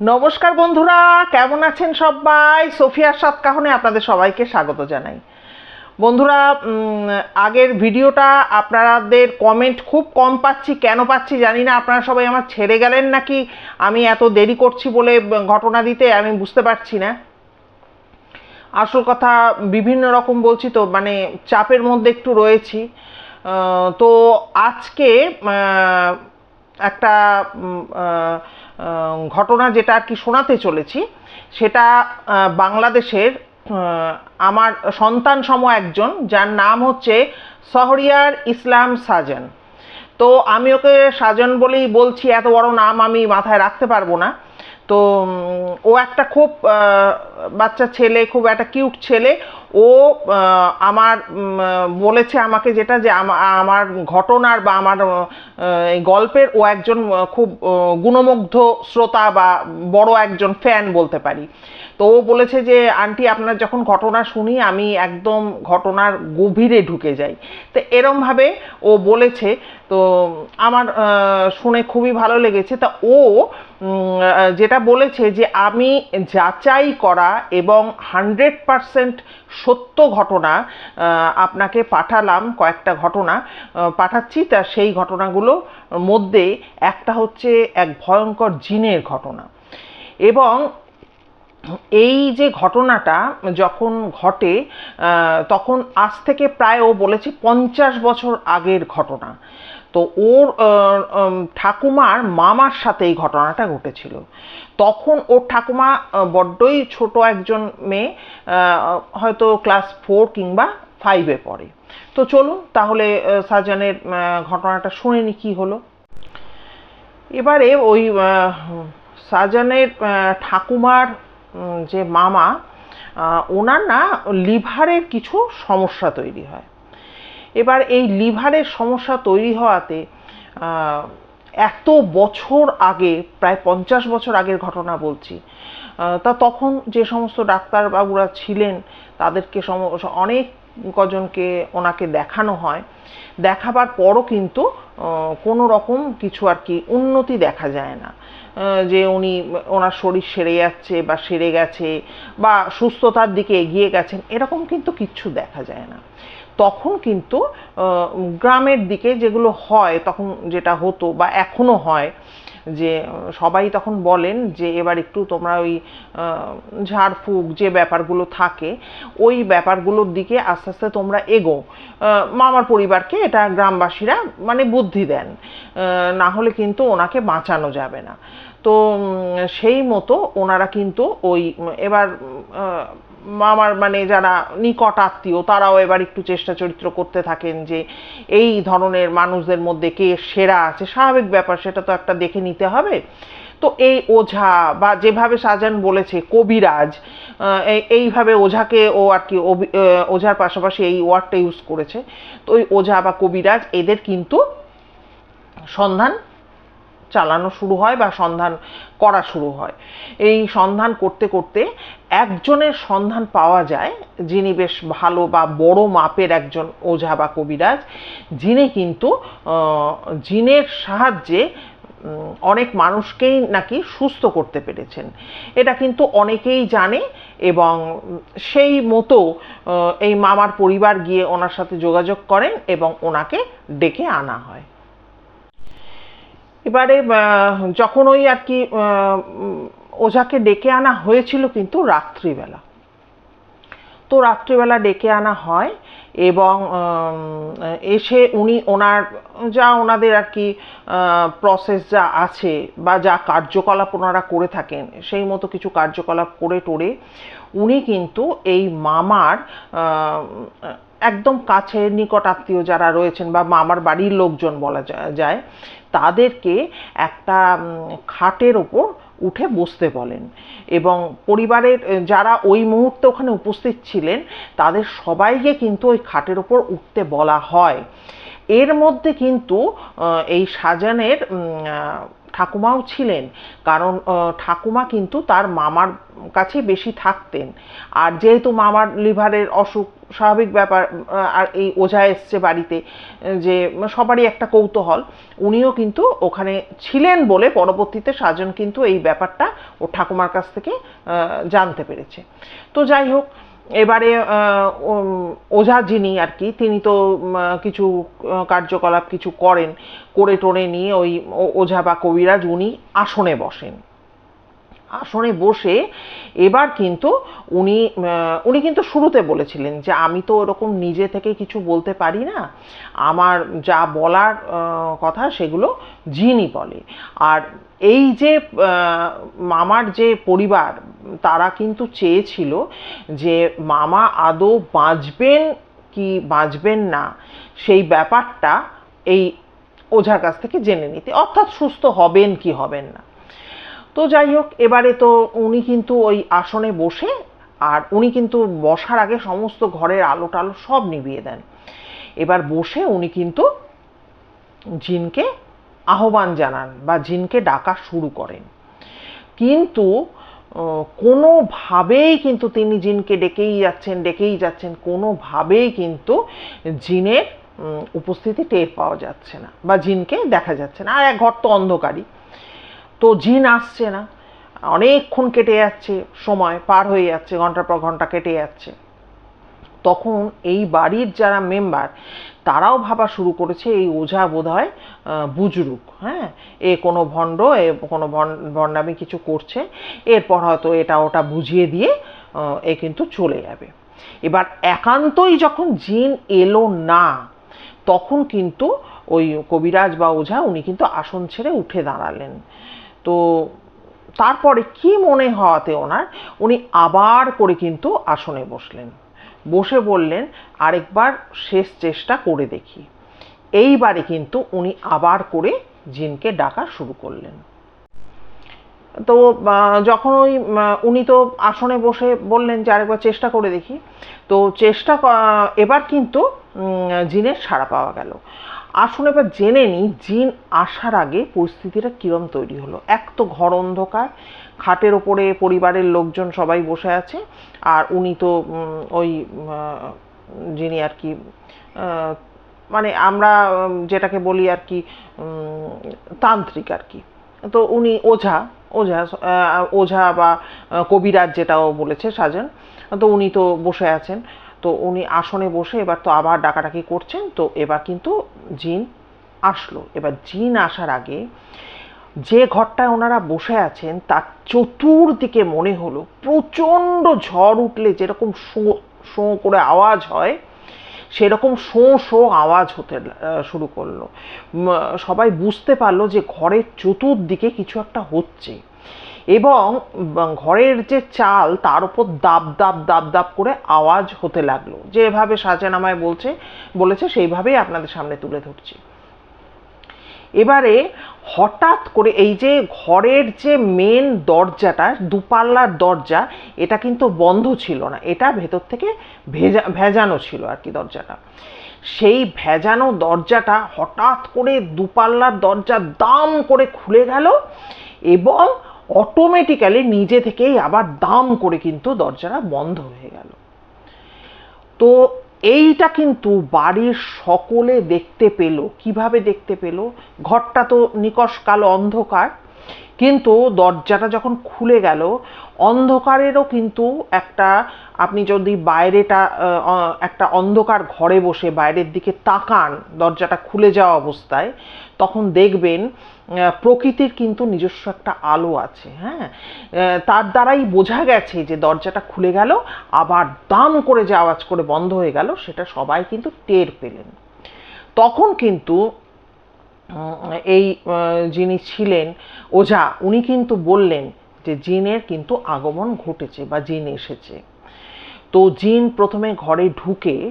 নমস্কার বন্ধুরা, কেমন আছেন সবাই? সোফিয়ার সাত কাহনে আপনাদের সবাইকে স্বাগত জানাই। বন্ধুরা আগের ভিডিওটা আপনাদের কমেন্ট খুব কম পাচ্ছি, কেন পাচ্ছি জানি না। আপনারা সবাই আমার ছেড়ে গেলেন নাকি? আমি এত দেরি করছি বলে ঘটনা দিতে আমি বুঝতে পারছি না। আসল কথা, বিভিন্ন রকম বলছি তো মানে চাপের মধ্যে একটু রয়েছি। তো আজকে একটা ঘটনা যেটা আর কি শোনাতে চলেছি, সেটা বাংলাদেশের আমার সন্তান সম একজন, যার নাম হচ্ছে শহরিয়ার ইসলাম সাজন। তো আমি ওকে সাজন বলেই বলছি, এত বড় নাম আমি মাথায় রাখতে পারব না। তো ও একটা খুব বাচ্চা ছেলে, খুব একটা কিউট ছেলে। ও আমার বলেছে আমাকে যেটা যে আমার ঘটনার বা আমার এই গল্পের ও একজন খুব গুণমুগ্ধ শ্রোতা বা বড় একজন ফ্যান বলতে পারি। তো ও বলেছে যে, আন্টি, আপনার যখন ঘটনা শুনি, আমি একদম ঘটনার গভীরে ঢুকে যাই। তো এরমভাবে ও বলেছে। তো, আমার শুনে খুবই ভালো লেগেছে। তা ও যেটা বলেছে যে আমি যাচাই করা এবং হান্ড্রেড পারসেন্ট সত্য ঘটনা আপনাকে পাঠালাম, কয়েকটা ঘটনা পাঠাচ্ছি, তা সেই ঘটনাগুলোর মধ্যে একটা হচ্ছে এক ভয়ঙ্কর জিনের ঘটনা। এবং এই যে ঘটনাটা যখন ঘটে তখন আজ থেকে প্রায় ও বলেছে পঞ্চাশ বছর আগের ঘটনা। তো ওর ঠাকুমার মামার সাথে এই ঘটনাটা ঘটেছিল। তখন ওর ঠাকুমা বড্ডই ছোট একজন মেয়ে হয়তো ক্লাস ফোর কিংবা ফাইভে পড়ে। তো চলুন তাহলে সাজানের ঘটনাটা শুনে নি কী হলো। এবারে ওই সাজানের ঠাকুমার যে মামা ওনার না লিভারের কিছু সমস্যা তৈরি হয়। এবার এই লিভারের সমস্যা তৈরি হওয়াতে এত বছর আগে, প্রায় পঞ্চাশ বছর আগের ঘটনা বলছি তা তখন যে সমস্ত ডাক্তারবাবুরা ছিলেন, তাদেরকে সম, অনেক কজনকে ওনাকে দেখানো হয়। দেখাবার পরও কিন্তু কোনো রকম কিছু আর কি উন্নতি দেখা যায় না। যে উনি, ওনার শরীর সেরে যাচ্ছে বা সেরে গেছে বা সুস্থতার দিকে এগিয়ে গেছেন, এরকম কিন্তু কিচ্ছু দেখা যায় না। তখন কিন্তু গ্রামের দিকে যেগুলো হয়, তখন যেটা হতো বা এখনও হয়, যে সবাই তখন বলেন যে, এবার একটু তোমরা ওই ঝাড়ফুঁক যে ব্যাপারগুলো থাকে, ওই ব্যাপারগুলোর দিকে আস্তে আস্তে তোমরা এগো। মামার পরিবারকে এটা গ্রামবাসীরা মানে বুদ্ধি দেন। না হলে কিন্তু ওনাকে বাঁচানো যাবে না। তো সেই মতো ওনারা কিন্তু ওই, এবার আহ, মামার মানে যারা নিকট আত্মীয় তারাও এবার একটু চেষ্টা চরিত্র করতে থাকেন যে এই ধরনের মানুষদের মধ্যে কে সেরা আছে। স্বাভাবিক ব্যাপার সেটা তো একটা দেখে নিতে হবে। তো এই ওঝা বা যেভাবে সাজান বলেছে কবিরাজ এই- এইভাবে ওঝাকে ও আর কি ওঝার পাশাপাশি এই ওয়ার্ডটা ইউজ করেছে। তো ওই ওঝা বা কবিরাজ এদের কিন্তু সন্ধান চালানো শুরু হয় বা সন্ধান করা শুরু হয়। এই সন্ধান করতে করতে একজনের সন্ধান পাওয়া যায়, যিনি বেশ ভালো বা বড় মাপের একজন ওঝা বা কবিরাজ, যিনি কিন্তু জিনের সাহায্যে অনেক মানুষকেই নাকি সুস্থ করতে পেরেছেন। এটা কিন্তু অনেকেই জানে এবং সেই মতো এই মামার পরিবার গিয়ে ওনার সাথে যোগাযোগ করেন এবং ওনাকে ডেকে আনা হয়। এবারে যখন ওই আর কি ওঝাকে ডেকে আনা হয়েছিল কিন্তু রাত্রিবেলা। তো রাত্রিবেলা ডেকে আনা হয় এবং এসে উনি ওনার, যা ওনাদের আর কি প্রসেস যা আছে বা যা কার্যকলাপ ওনারা করে থাকেন, সেই মতো কিছু কার্যকলাপ করে টোরে উনি কিন্তু এই মামার একদম কাছে নিকট আত্মীয় যারা রয়েছেন বা মামার বাড়ির লোকজন বলা যায়, তাদেরকে একটা খাটের ওপর উঠে বসতে বলেন। এবং পরিবারের যারা ওই মুহূর্তে ওখানে উপস্থিত ছিলেন, তাদের সবাইকে কিন্তু ওই খাটের ওপর উঠতে বলা হয়। এর মধ্যে কিন্তু এই সাজানের ঠাকুমাও ছিলেন। কারণ ঠাকুমা কিন্তু তার মামার কাছে বেশি থাকতেন। আর যেহেতু মামার লিভারের অসুখ, স্বাভাবিক ব্যাপার আর এই ওঝা এসছে বাড়িতে যে সবারই একটা কৌতূহল, উনিও কিন্তু ওখানে ছিলেন বলে পরবর্তীতে সাজন কিন্তু এই ব্যাপারটা ও ঠাকুমার কাছ থেকে জানতে পেরেছে। তো যাই হোক এবারে ওঝা যিনি আর কি, তিনি তো কিছু কার্যকলাপ কিছু করেন করে টোরে নিয়ে ওই ওঝা বা কবিরাজ উনি আসনে বসেন। আসনে বসে এবার কিন্তু উনি উনি কিন্তু শুরুতে বলেছিলেন যে আমি তো ওরকম নিজে থেকে কিছু বলতে পারি না। আমার যা বলার কথা সেগুলো জিনই বলে। আর এই যে মামার যে পরিবার, তারা কিন্তু চেয়েছিল যে মামা আদৌ বাঁচবেন কি বাঁচবেন না, সেই ব্যাপারটা এই ওঝার কাছ থেকে জেনে নিতে। অর্থাৎ সুস্থ হবেন কি হবেন না। তো যাই হোক, এবারে তো উনি কিন্তু ওই আসনে বসে, আর উনি কিন্তু বসার আগে সমস্ত ঘরের আলো টালো সব নিভিয়ে দেন। এবার বসে উনি কিন্তু জিনকে আহ্বান জানান বা জিনকে ডাকা শুরু করেন। কিন্তু কোনোভাবেই কিন্তু তিনি জিনকে ডেকেই যাচ্ছেন ডেকেই যাচ্ছেন, কোনোভাবেই কিন্তু জিনের উপস্থিতি টের পাওয়া যাচ্ছে না বা জিনকে দেখা যাচ্ছে না। আর এক ঘর তো অন্ধকারই। তো জিন আসছে না। অনেকক্ষণ কেটে যাচ্ছে, সময় পার হয়ে যাচ্ছে, ঘণ্টার পর ঘণ্টা কেটে যাচ্ছে। তখন এই বাড়ির যারা মেম্বার, তারাও ভাবা শুরু করেছে এই ওঝা বোধ হয় বুজরুক হ্যাঁ? এ কোনো ভণ্ড, এ কোনো ভণ্ডামি কিছু করছে, এরপর হয়তো এটা ওটা বুঝিয়ে দিয়ে এ কিন্তু চলে যাবে। এবার একান্তই যখন জিন এলো না, তখন কিন্তু ওই কবিরাজ বা ওঝা, উনি কিন্তু আসন ছেড়ে উঠে দাঁড়ালেন। তো তারপরে কি মনে হওয়াতে ওনার, উনি আবার করে কিন্তু আসনে বসলেন। বসে বললেন, আরেকবার শেষ চেষ্টা করে দেখি। এইবারে কিন্তু উনি আবার করে জিনকে ডাকা শুরু করলেন। তো যখন ওই উনি তো আসনে বসে বললেন যে আরেকবার চেষ্টা করে দেখি, তো চেষ্টা এবার কিন্তু জিনের সাড়া পাওয়া গেল। আসুন এবার জেনে নিই, জিন আসার আগে পরিস্থিতিটা কিরম তৈরি হলো। এক তো ঘর অন্ধকার, খাটের ওপরে পরিবারের লোকজন সবাই বসে আছে, আর উনি তো ওই যিনি আর কি মানে আমরা যেটাকে বলি আর কি তান্ত্রিক আর কি। তো উনি ওঝা ওঝা ওঝা বা কবিরাজ যেটাও বলেছে সাজন, তো উনি তো বসে আছেন। তো উনি আসনে বসে এবার তো আবার ডাকাডাকি করছেন, তো এবার কিন্তু জিন আসলো। এবার জিন আসার আগে যে ঘরটায় ওনারা বসে আছেন, তার চতুর্দিকে মনে হলো প্রচণ্ড ঝড় উঠলে যেরকম শো শো করে আওয়াজ হয়, সেরকম শো শো আওয়াজ হতে শুরু করল। সবাই বুঝতে পারল যে ঘরের চতুর্দিকে কিছু একটা হচ্ছে। এবং ঘরের যে চাল, তার উপর দাব দাব দাব দাব করে আওয়াজ হতে লাগল। যেভাবে সাজান আমায় বলছে, বলেছে, সেইভাবেই আপনাদের সামনে তুলে ধরছি। এবারে হঠাৎ করে এই যে ঘরের যে মেন দরজাটা, দুপাল্লার দরজা, এটা কিন্তু বন্ধ ছিল না। এটা ভেতর থেকে ভেজা, ভেজানো ছিল আর কি দরজাটা। সেই ভেজানো দরজাটা হঠাৎ করে দুপাল্লার দরজা দাম করে খুলে গেল এবং অটোমেটিক্যালি নিজে থেকেই আবার দাম করে কিন্তু দরজাটা বন্ধ হয়ে গেল। তো এইটা কিন্তু বাড়ির সকলে দেখতে পেল। কীভাবে দেখতে পেল? ঘরটা তো নিকষ কালো অন্ধকার, কিন্তু দরজাটা যখন খুলে গেল, অন্ধকারেরও কিন্তু একটা, আপনি যদি বাইরেটা একটা অন্ধকার ঘরে বসে বাইরের দিকে তাকান দরজাটা খুলে যাওয়া অবস্থায়, তখন দেখবেন প্রকৃতির কিন্তু নিজস্ব একটা আলো আছে হ্যাঁ? তার দ্বারাই বোঝা গেছে যে দরজাটা খুলে গেল, আবার দাম করে যে আওয়াজ করে বন্ধ হয়ে গেল, সেটা সবাই কিন্তু টের পেলেন। তখন কিন্তু এই যিনি ছিলেন, ওঝা, উনি কিন্তু বললেন যে জিনের কিন্তু আগমন ঘটেছে বা জিন এসেছে। তো জিন প্রথমে ঘরে ঢুকে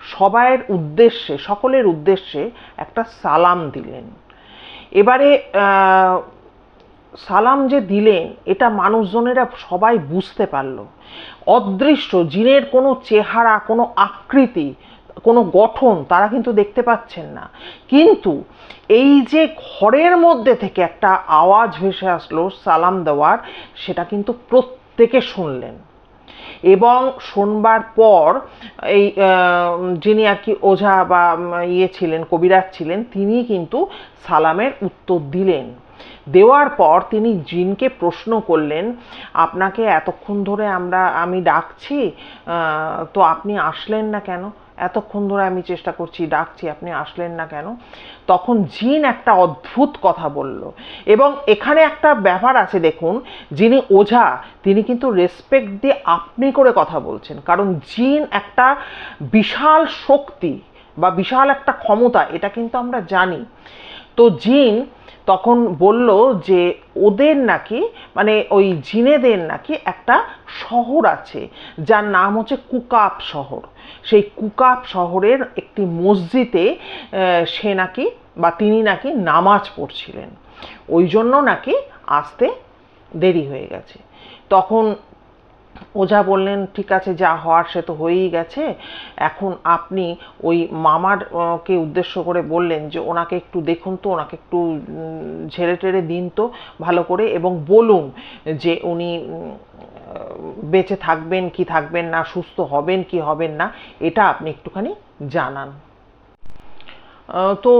সবাইয়ের উদ্দেশ্যে, সকলের উদ্দেশ্যে একটা সালাম দিলেন। এবারে সালাম যে দিলেন, এটা মানুষজনেরা সবাই বুঝতে পারল। অদৃশ্য, জিনের কোনো চেহারা, কোনো আকৃতি, কোনো গঠন তারা কিন্তু দেখতে পাচ্ছেন না। কিন্তু এই যে ঘরের মধ্যে থেকে একটা আওয়াজ ভেসে আসলো সালাম দেওয়ার, সেটা কিন্তু প্রত্যেকে শুনলেন। এবং শোনবার পর এই যিনি আর কি ওঝা বা ইয়ে ছিলেন, কবিরাজ ছিলেন, তিনি কিন্তু সালামের উত্তর দিলেন। দেওয়ার পর তিনি জিনকে প্রশ্ন করলেন, আপনাকে এতক্ষণ ধরে আমরা, আমি ডাকছি তো আপনি আসলেন না কেন? এতক্ষণ ধরে আমি চেষ্টা করছি, ডাকছি, আপনি আসলেন না কেন? তখন জিন একটা অদ্ভুত কথা বলল। এবং এখানে একটা ব্যাপার আছে, দেখুন, যিনি ওঝা, তিনি কিন্তু রেসপেক্ট দিয়ে আপনি করে কথা বলছেন। কারণ জিন একটা বিশাল শক্তি বা বিশাল একটা ক্ষমতা, এটা কিন্তু আমরা জানি। তো জিন তখন বলল যে ওদের নাকি মানে ওই জিনেদের নাকি একটা শহর আছে, যার নাম হচ্ছে কুকাপ শহর। সেই কুকাপ শহরের একটি মসজিদে সে নাকি বা তিনি নাকি নামাজ পড়ছিলেন। ওই জন্য নাকি আসতে দেরি হয়ে গেছে। তখন ওঝা বললেন, ঠিক আছে, যা হওয়ার সে তো হয়েই গেছে। এখন আপনি ওই মামার কে উদ্দেশ্য করে বললেন যে ওনাকে একটু দেখুন তো, ওনাকে একটু ঝেড়ে টেড়ে দিন তো ভালো করে এবং বলুন যে উনি বেঁচে থাকবেন, কি থাকবেন না, সুস্থ হবেন, কি হবেন না, এটা আপনি একটুখানি জানান। তো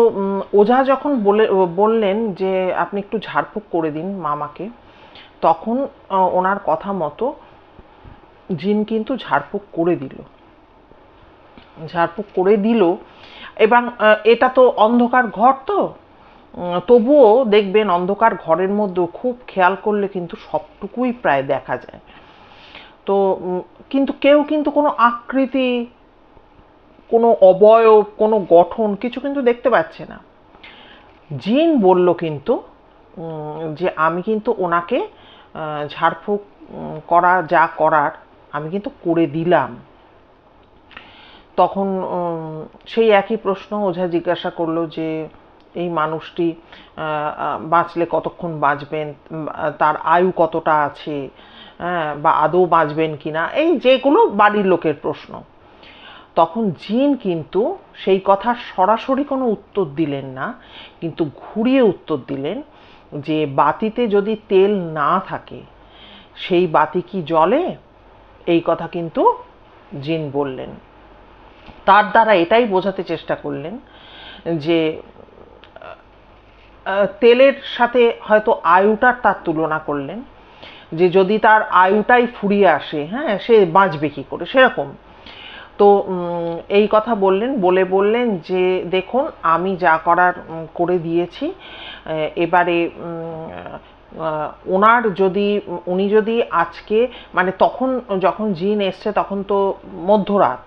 ওঝা যখন বলে, বললেন যে আপনি একটু ঝাড়ফুঁক করে দিন মামাকে, তখন ওনার কথা মতো জিন কিন্তু ঝাড়ফুঁক করে দিল। ঝাড়ফুঁক করে দিল। এবং এটা তো অন্ধকার ঘর তো। তবুও দেখবেন অন্ধকার ঘরের মধ্যেও খুব খেয়াল করলে কিন্তু সবটুকুই প্রায় দেখা যায়। তো কিন্তু কেউ কিন্তু কোনো আকৃতি, কোনো অবয়ব, কোনো গঠন কিছু কিন্তু দেখতে পাচ্ছে না। জিন বলল কিন্তু যে আমি কিন্তু ওনাকে ঝাড়ফুঁক করা, যা করার আমি কিন্তু করে দিলাম। তখন সেই একই প্রশ্ন ওঝা জিজ্ঞাসা করল যে এই মানুষটি বাঁচলে কতক্ষণ বাঁচবেন? তার আয়ু কতটা আছে? হ্যাঁ, বা আদৌ বাঁচবেন কিনা? এই যেগুলো বাড়ির লোকের প্রশ্ন। তখন জিন কিন্তু সেই কথা সরাসরি কোনো উত্তর দিলেন না কিন্তু ঘুরিয়ে উত্তর দিলেন যে বাতিতে যদি তেল না থাকে সেই বাতি কি জ্বলে এই কথা কিন্তু জিন বললেন। তার দ্বারা এটাই বোঝাতে চেষ্টা করলেন যে তেলের সাথে হয়তো আয়ুটার তার তুলনা করলেন, যে যদি তার আয়ুটাই ফুরিয়ে আসে হ্যাঁ সে বাঁচবে কী করে? সেরকম। তো এই কথা বললেন, বলে বললেন যে, দেখুন, আমি যা করার করে দিয়েছি এবারে ওনার যদি, উনি যদি আজকে মানে তখন যখন জিন এসছে, তখন তো মধ্যরাত।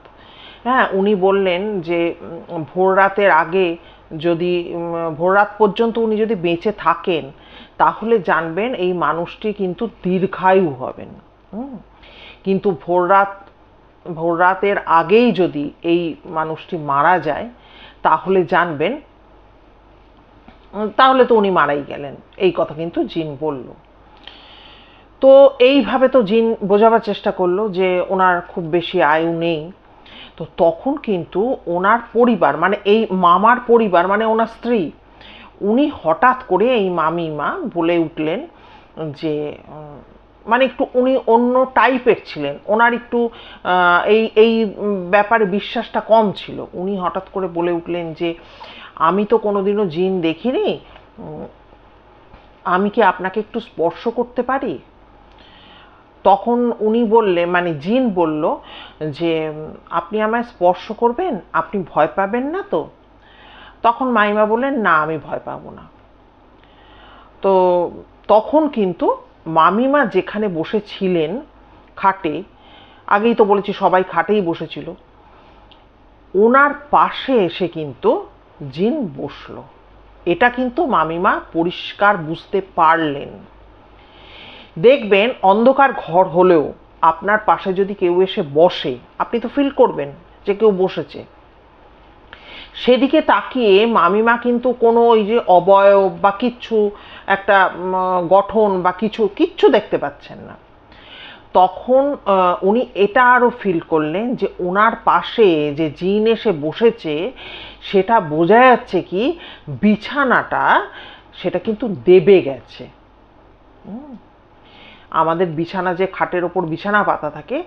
হ্যাঁ উনি বললেন যে ভোর রাতের আগে যদি ভোর রাত পর্যন্ত উনি যদি বেঁচে থাকেন, তাহলে জানবেন এই মানুষটি কিন্তু দীর্ঘায়ু হবেন। কিন্তু ভোর রাত, ভোর রাতের আগেই যদি এই মানুষটি মারা যায়, তাহলে জানবেন তাহলে তো উনি মারাই গেলেন। এই কথা কিন্তু জিন বলল। তো এইভাবে তো জিন বোঝাবার চেষ্টা করল যে ওনার খুব বেশি আয়ু নেই। তো তখন কিন্তু ওনার পরিবার মানে এই মামার পরিবার মানে ওনার স্ত্রী, উনি হঠাৎ করে এই মামিমা বলে উঠলেন যে মানে একটু উনি অন্য টাইপের ছিলেন। ওনার একটু এই এই ব্যাপারে বিশ্বাসটা কম ছিল। উনি হঠাৎ করে বলে উঠলেন যে আমি তো কোনোদিনও জিন দেখিনি আমি কি আপনাকে একটু স্পর্শ করতে পারি? তখন উনি বললে মানে জিন বলল যে, আপনি আমায় স্পর্শ করবেন? আপনি ভয় পাবেন না তো? তখন মাইমা বললেন, না, আমি ভয় পাবো না। তো তখন কিন্তু মামিমা যেখানে বসেছিলেন খাটে, আগেই তো বলেছি সবাই খাটেই বসেছিল, ওনার পাশে এসে কিন্তু জিন বসল। এটা কিন্তু মামিমা পরিষ্কার বুঝতে পারলেন। দেখবেন অন্ধকার ঘর হলেও আপনার পাশে যদি কেউ এসে বসে, আপনি তো ফিল করবেন যে কেউ বসেছে। সেদিকে তাকিয়ে মামিমা কিন্তু কোনো ওই যে অবয়ব বা কিচ্ছু একটা গঠন বা কিছু, কিচ্ছু দেখতে পাচ্ছেন না। তখন উনি এটা আরও ফিল করলেন যে ওনার পাশে যে জিন এসে বসেছে, সেটা বোঝা যাচ্ছে কি বিছানাটা, সেটা কিন্তু দেবে গেছে। আমাদের বিছানা যে খাটের ওপর বিছানা পাতা থাকে,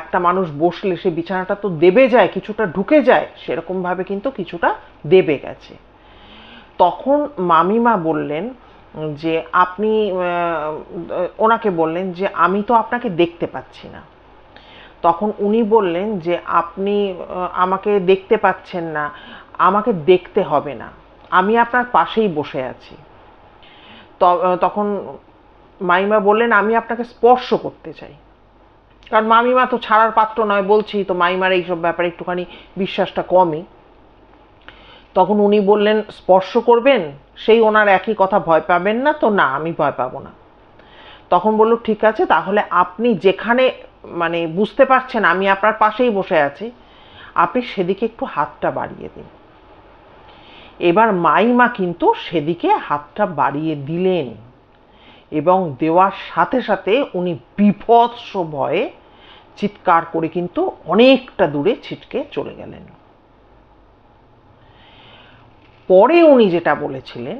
একটা মানুষ বসলে সে বিছানাটা তো দেবে যায়, কিছুটা ঢুকে যায়, সেরকমভাবে কিন্তু কিছুটা দেবে গেছে তখন মামিমা বললেন যে আপনি ওনাকে বললেন যে আমি তো আপনাকে দেখতে পাচ্ছি না। তখন উনি বললেন যে আপনি আমাকে দেখতে পাচ্ছেন না, আমাকে দেখতে হবে না। আমি আপনার পাশেই বসে আছি। তখন মামিমা বললেন, আমি আপনাকে স্পর্শ করতে চাই। কারণ মামিমা তো ছাড়ার পাত্র নয়, বলছি তো মামিমার এইসব ব্যাপারে একটুখানি বিশ্বাসটা কমই। তখন উনি বললেন, স্পর্শ করবেন? সেই ওনার একই কথা ভয় পাবেন না তো? না, আমি ভয় পাবো না। তখন বলল, ঠিক আছে, তাহলে আপনি যেখানে মানে বুঝতে পারছেন, আমি আপনার পাশেই বসে আছি, আপনি সেদিকে একটু হাতটা বাড়িয়ে দিন। এবার মাইমা কিন্তু সেদিকে হাতটা বাড়িয়ে দিলেন এবং দেওয়ার সাথে সাথে উনি বিভৎস ভয়ে চিৎকার করে কিন্তু অনেকটা দূরে ছিটকে চলে গেলেন। পরে উনি যেটা বলেছিলেন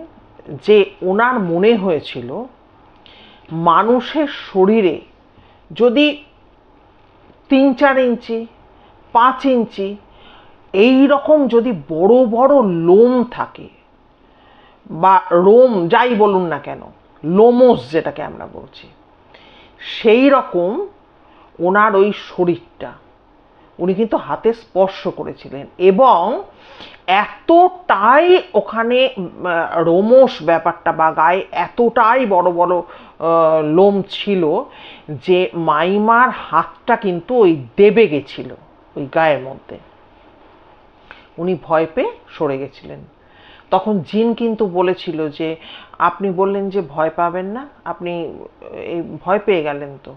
যে ওনার মনে হয়েছিল, মানুষের শরীরে যদি তিন চার ইঞ্চি, পাঁচ ইঞ্চি, এই রকম যদি বড় বড় লোম থাকে বা রোম যাই বলুন না কেন, লোমস যেটাকে আমরা বলছি, সেই রকম ওনার ওই শরীরটা উনি কিন্তু হাতে স্পর্শ করেছিলেন। এবং এতটাই ওখানে রোমস ব্যাপারটা বা গায়ে এতটাই বড় বড় লোম ছিল যে মাইমার হাতটা কিন্তু ওই দেবে গেছিল ওই গায়ের মধ্যে। উনি ভয় পেয়ে সরে গেছিলেন। তখন জিন কিন্তু বলেছিল যে, আপনি বললেন যে ভয় পাবেন না, আপনি ভয় পেয়ে গেলেন তো।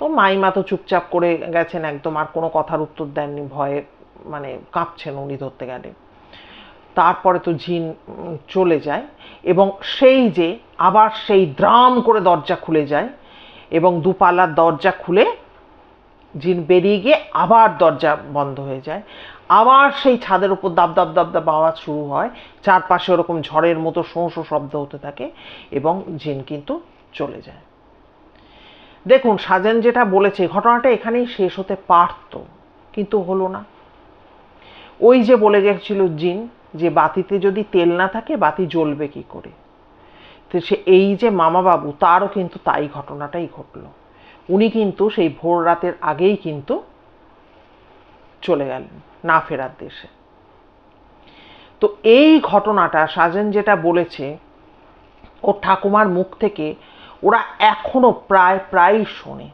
তো মাইমা তো চুপচাপ করে গেছেন একদম, আর কোনো কথার উত্তর দেননি, ভয়ে মানে কাঁপছেন উনি ধরতে গেলে। তারপরে তো ঝিন চলে যায়, এবং সেই যে আবার সেই দ্রাম করে দরজা খুলে যায়, এবং দুপালার দরজা খুলে জিন বেরিয়ে গিয়ে আবার দরজা বন্ধ হয়ে যায়। আবার সেই ছাদের উপর দাব দাব দাব দাব আওয়াজ শুরু হয়, চারপাশে ওরকম ঝড়ের মতো শোঁ শোঁ শব্দ হতে থাকে, এবং জিন কিন্তু চলে যায়। দেখুন, সাজেন যেটা বলেছে, ঘটনাটা এখানেই শেষ হতে পারত, কিন্তু হলো না। ওই যে বলে গেছিল জিন যে বাতিতে যদি তেল না থাকে, বাতি জ্বলবে কি করে? তো সে এই যে মামাবাবু, তারও কিন্তু তাই ঘটনাটাই ঘটলো। উনি কিন্তু সেই ভোর রাতের আগেই কিন্তু চলে গেলেন, না ফেরার দেশে। তো এই ঘটনাটা সাজেন যেটা বলেছে, ওর ঠাকুমার মুখ থেকে ওরা এখনও প্রায় প্রায় শোনে।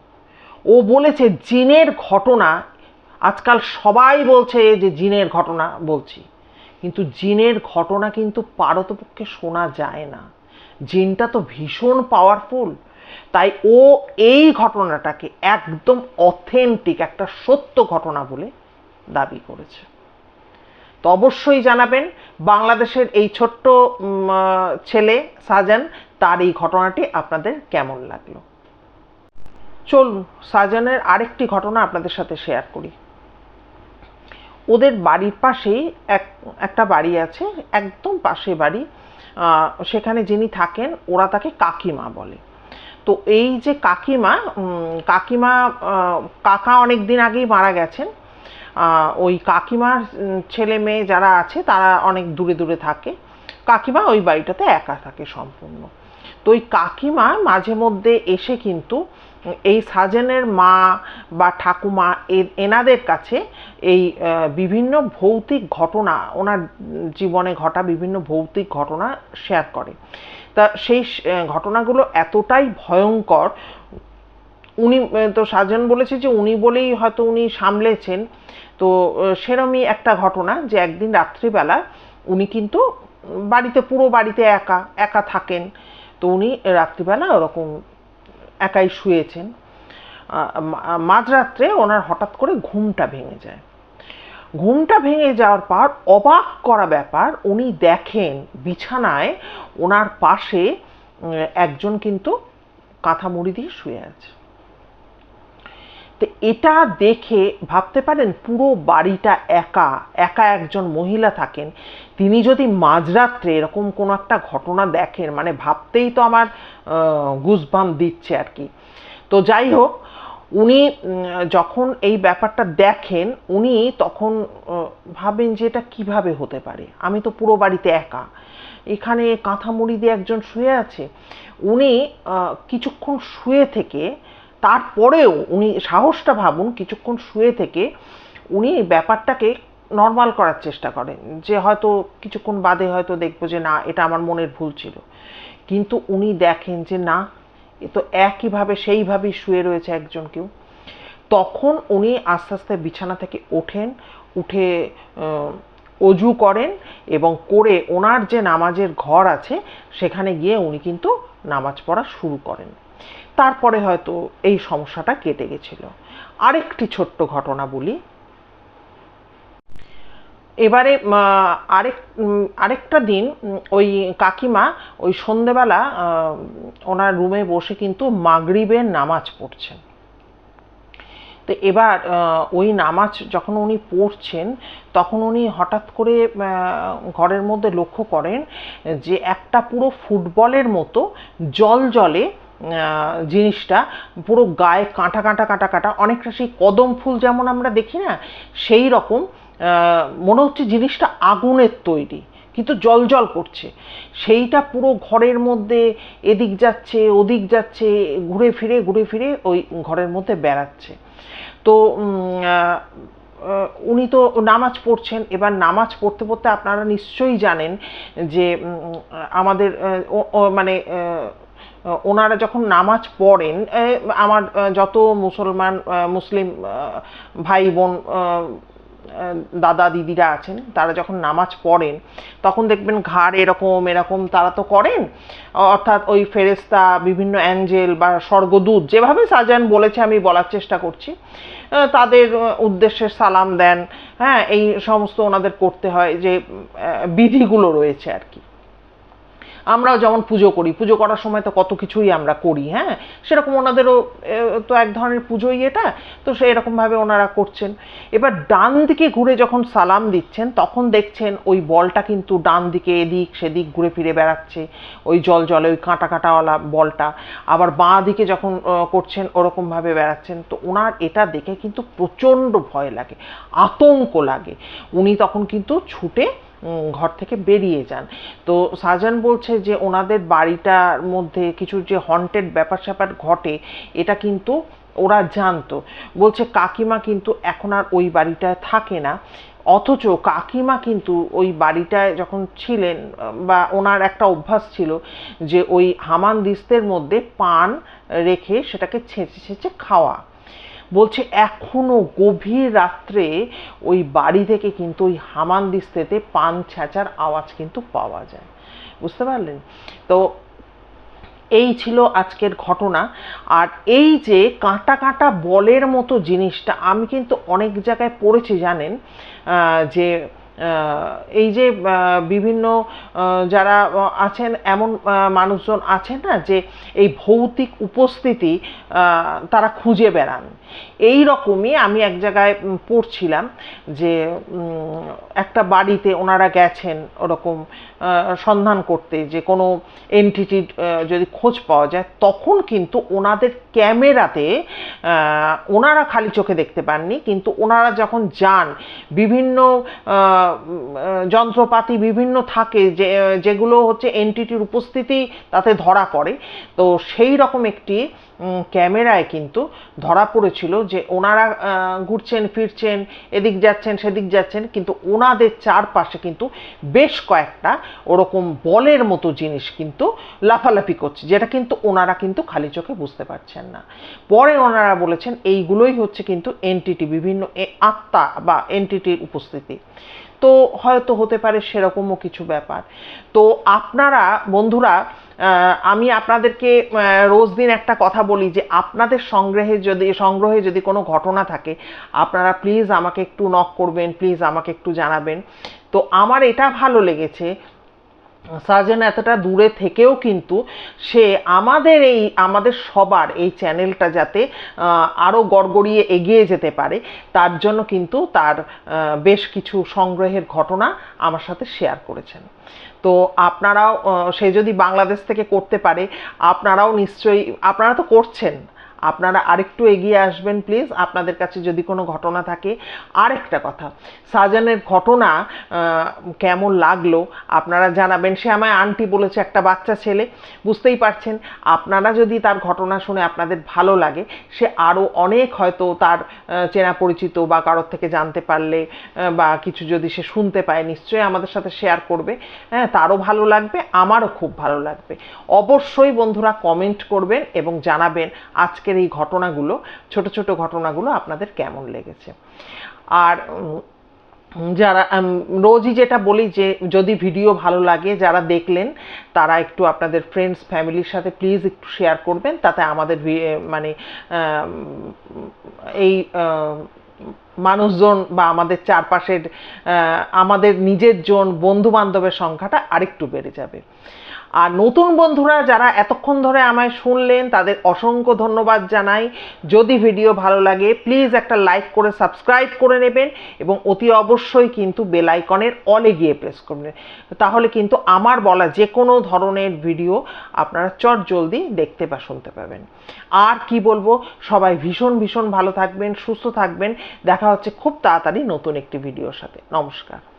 ও বলেছে, জিনের ঘটনা, আজকাল সবাই বলছে যে জিনের ঘটনা বলছি। কিন্তু জিনের ঘটনা কিন্তু পারতপক্ষে শোনা যায় না। জিনটা তো ভীষণ পাওয়ারফুল তাই ও এই ঘটনাটাকে একদম অথেন্টিক একটা সত্য ঘটনা বলে দাবি করেছে। তো অবশ্যই জানাবেন, বাংলাদেশের এই ছোট্ট ছেলে সাজান তার এই ঘটনাটি আপনাদের কেমন লাগল? চলুন, সাজানের আরেকটি ঘটনা আপনাদের সাথে শেয়ার করি। ওদের বাড়ির পাশেই এক, একটা বাড়ি আছে, একদম পাশে বাড়ি। সেখানে যিনি থাকেন, ওরা তাকে কাকিমা বলে। তো এই যে কাকিমা কাকিমা কাকা অনেক দিন আগেই মারা গেছেন। ওই কাকিমার ছেলে মেয়ে যারা আছে, তারা অনেক দূরে দূরে থাকে। কাকিমা ওই বাড়িটাতে একা থাকে সম্পূর্ণ। তো ওই কাকিমা মাঝে মধ্যে এসে কিন্তু এই সাজেনের মা বা ঠাকুমা এনাদের কাছে এই বিভিন্ন ভৌতিক ঘটনা, ওনার জীবনে ঘটা বিভিন্ন ভৌতিক ঘটনা শেয়ার করে। তা সেই ঘটনাগুলো এতটাই ভয়ঙ্কর, উনি তো সাজন বলেছে যে উনি বলেই হয়তো উনি সামলেছেন। তো সেরমই একটা ঘটনা যে একদিন রাত্রিবেলা উনি কিন্তু বাড়িতে, পুরো বাড়িতে একা একা থাকেন। তো উনি রাত্রিবেলা ওরকম একাই শুয়েছেন। মাঝরাত্রে ওনার হঠাৎ করে ঘুমটা ভেঙে যায়। ঘুমটা ভেঙে যাওয়ার পর অবাক করা ব্যাপার, উনি দেখেন বিছানায় ওনার পাশে একজন কিন্তু কাঁথা মুড়ি দিয়ে শুয়ে আছে। তো এটা দেখে ভাবতে পারেন পুরো বাড়িটা একা একা একজন মহিলা থাকেন। তিনি যদি মাঝরাত্রে এরকম কোনো একটা ঘটনা দেখেন মানে ভাবতেই তো আমার গুজবাম দিচ্ছে আর কি। তো যাই হোক, উনি যখন এই ব্যাপারটা দেখেন, উনি তখন ভাবেন যে এটা কীভাবে হতে পারে? আমি তো পুরো বাড়িতে একা। এখানে কাঁথা মুড়ি দিয়ে একজন শুয়ে আছে। উনি কিছুক্ষণ শুয়ে থেকে তারপরেও উনি সাহসটা ভাবুন কিছুক্ষণ শুয়ে থেকে উনি ব্যাপারটাকে নর্মাল করার চেষ্টা করেন। যে হয়তো কিছুক্ষণ বাদে হয়তো দেখব যে না, এটা আমার মনের ভুল ছিল। কিন্তু উনি দেখেন যে না, এ তো একইভাবে সেইভাবেই শুয়ে রয়েছে একজন কেউ। তখন উনি আস্তে আস্তে বিছানা থেকে ওঠেন, উঠে অজু করেন এবং করে ওনার যে নামাজের ঘর আছে, সেখানে গিয়ে উনি কিন্তু নামাজ পড়া শুরু করেন। তারপরে হয়তো এই সমস্যাটা কেটে গেছিল। আরেকটি ছোট্ট ঘটনা বলি। এবারে আরেক আরেকটা দিন ওই কাকিমা ওই সন্ধেবেলা ওনার রুমে বসে কিন্তু মাগরিবের নামাজ পড়ছেন। তো এবার ওই নামাজ যখন উনি পড়ছেন, তখন উনি হঠাৎ করে ঘরের মধ্যে লক্ষ্য করেন যে একটা পুরো ফুটবলের মতো জল জলে জিনিসটা পুরো গায়ে কাঁটা কাঁটা কাঁটা কাঁটা, অনেকটা সেই কদম ফুল যেমন আমরা দেখি না, সেই রকম মনে হচ্ছে জিনিসটা আগুনের তৈরি, কিন্তু জল জল করছে। সেইটা পুরো ঘরের মধ্যে এদিক যাচ্ছে, ওদিক যাচ্ছে, ঘুরে ফিরে ঘুরে ফিরে ওই ঘরের মধ্যে বেড়াচ্ছে। তো উনি তো নামাজ পড়ছেন, এবার নামাজ পড়তে পড়তে আপনারা নিশ্চয়ই জানেন যে আমাদের মানে ওনারা যখন নামাজ পড়েন আমার যত মুসলমান মুসলিম ভাই বোন দাদা দিদিরা আছেন, তারা যখন নামাজ পড়েন, তখন দেখবেন ঘাড় এরকম এরকম তারা তো করেন। অর্থাৎ ওই ফেরেস্তা বিভিন্ন অ্যাঞ্জেল বা স্বর্গদূত, যেভাবে সাজান বলেছে, আমি বলার চেষ্টা করছি তাদের উদ্দেশ্যে সালাম দেন। হ্যাঁ এই সমস্ত ওনাদের করতে হয় যে বিধিগুলো রয়েছে আর কি। আমরাও যেমন পুজো করি, পুজো করার সময় তো কত কিছুই আমরা করি হ্যাঁ? সেরকম ওনাদেরও তো এক ধরনের পুজোই এটা, তো সেই এরকমভাবে ওনারা করছেন। এবার ডান দিকে ঘুরে যখন সালাম দিচ্ছেন, তখন দেখছেন ওই বলটা কিন্তু ডান দিকে এদিক সেদিক ঘুরে ফিরে বেড়াচ্ছে, ওই জল জলে ওই কাঁটা কাঁটাওয়ালা বলটা। আবার বাঁ দিকে যখন করছেন, ওরকমভাবে বেড়াচ্ছেন, তো ওনার এটা দেখে কিন্তু প্রচণ্ড ভয় লাগে, আতঙ্ক লাগে। উনি তখন কিন্তু ছুটে ঘর থেকে বেরিয়ে যান। তো সাজান বলছে যে ওনাদের বাড়িটার মধ্যে কিছু যে হন্টেড ব্যাপার স্যাপার ঘটে, এটা কিন্তু ওরা জানতো। বলছে, কাকিমা কিন্তু এখন আর ওই বাড়িটায় থাকে না। অথচ কাকিমা কিন্তু ওই বাড়িটায় যখন ছিলেন, বা ওনার একটা অভ্যাস ছিল যে ওই হামান দিস্তের মধ্যে পান রেখে সেটাকে ছেঁচে ছেঁচে খাওয়া। বলছে, এখনও গভীর রাত্রে ওই বাড়ি থেকে কিন্তু ওই হামান দিস্তেতে পান ছ্যাঁচার আওয়াজ কিন্তু পাওয়া যায়। বুঝতে পারলেন? তো এই ছিল আজকের ঘটনা। আর এই যে কাঁটা কাঁটা বলের মতো জিনিসটা, আমি কিন্তু অনেক জায়গায় পড়েছি জানেন যে এই যে বিভিন্ন যারা আছেন, এমন মানুষজন আছেন না যে, এই ভৌতিক উপস্থিতি তারা খুঁজে বেড়ান। এই রকমই আমি এক জায়গায় পড়ছিলাম যে একটা বাড়িতে ওনারা গেছেন ওরকম সন্ধান করতে যে কোনো এন্টিটি যদি খোঁজ পাওয়া যায়, তখন কিন্তু ওনাদের ক্যামেরাতে ওনারা খালি চোখে দেখতে পাননি, কিন্তু ওনারা যখন যান, বিভিন্ন যন্ত্রপাতি বিভিন্ন থাকে যে, যেগুলো হচ্ছে এন্টিটির উপস্থিতি তাতে ধরা পড়ে। তো সেই রকম একটি ক্যামেরায় কিন্তু ধরা পড়েছিল যে ওনারা ঘুরছেন, ফিরছেন, এদিক যাচ্ছেন, সেদিক যাচ্ছেন, কিন্তু ওনাদের চারপাশে কিন্তু বেশ কয়েকটা ওরকম বলের মতো জিনিস কিন্তু লাফালাফি করছে, যেটা কিন্তু ওনারা কিন্তু খালি চোখে বুঝতে পারছেন না। পরে ওনারা বলেছেন, এইগুলোই হচ্ছে কিন্তু এনটিটি, বিভিন্ন আত্মা বা এনটিটির উপস্থিতি। তো হয়তো হতে পারে সেরকমও কিছু ব্যাপার। তো আপনারা, বন্ধুরা আমি আপনাদেরকে রোজ দিন একটা কথা বলি যে আপনাদের সংগ্রহে যদি সংগ্রহে যদি কোনো ঘটনা থাকে, আপনারা প্লিজ আমাকে একটু নক করবেন প্লিজ আমাকে একটু জানাবেন। তো আমার এটা ভালো লেগেছে সার্জেন এতটা দূরে থেকেও কিন্তু সে আমাদের এই, আমাদের সবার এই চ্যানেলটা যাতে আরও গড়গড়িয়ে এগিয়ে যেতে পারে, তার জন্য কিন্তু তার বেশ কিছু সংগ্রহের ঘটনা আমার সাথে শেয়ার করেছেন। তো আপনারাও সে যদি বাংলাদেশ থেকে করতে পারে, আপনারাও নিশ্চয়ই, আপনারা তো করছেন আপনারা আরেকটু এগিয়ে আসবেন প্লিজ আপনাদের কাছে যদি কোনো ঘটনা থাকে, আরেকটা কথা। সাজানের ঘটনা কেমন লাগল, আপনারা জানাবেন। সে আমায় আন্টি বলেছে, একটা বাচ্চা ছেলে। বুঝতেই পারছেন, আপনারা যদি তার ঘটনা শুনে আপনাদের ভালো লাগে, সে আরও অনেক হয়তো তার চেনা পরিচিত বা কারোর থেকে জানতে পারলে বা কিছু যদি সে শুনতে পায়, নিশ্চয়ই আমাদের সাথে শেয়ার করবে। হ্যাঁ তারও ভালো লাগবে, আমারও খুব ভালো লাগবে। অবশ্যই বন্ধুরা কমেন্ট করবেন এবং জানাবেন আজকের এই ঘটনাগুলো, ছোট ছোট ঘটনাগুলো আপনাদের কেমন লেগেছে? আর যারা রোজই যেটা বলি যে, যদি ভিডিও ভালো লাগে যারা দেখলেন, তারা একটু আপনাদের ফ্রেন্ডস ফ্যামিলির সাথে প্লিজ একটু শেয়ার করবেন, তাতে আমাদের মানে এই মানুষজন বা আমাদের চারপাশের আমাদের নিজের জন বন্ধু বান্ধবের সংখ্যাটা আরেকটু বেড়ে যাবে। আর নতুন বন্ধুরা যারা এতক্ষণ ধরে আমায় শুনলেন, তাদের অসংখ্য ধন্যবাদ জানাই। যদি ভিডিও ভালো লাগে প্লিজ একটা লাইক করে সাবস্ক্রাইব করে নেবেন এবং অতি অবশ্যই কিন্তু বেল আইকনের অলে গিয়ে প্রেস করবেন তাহলে কিন্তু আমার বলা যে কোনো ধরনের ভিডিও আপনারা চট জলদি দেখতে বা শুনতে পাবেন। আর কি বলব, সবাই ভীষণ ভীষণ ভালো থাকবেন, সুস্থ থাকবেন। দেখা হচ্ছে খুব তাড়াতাড়ি নতুন একটি ভিডিওর সাথে। নমস্কার।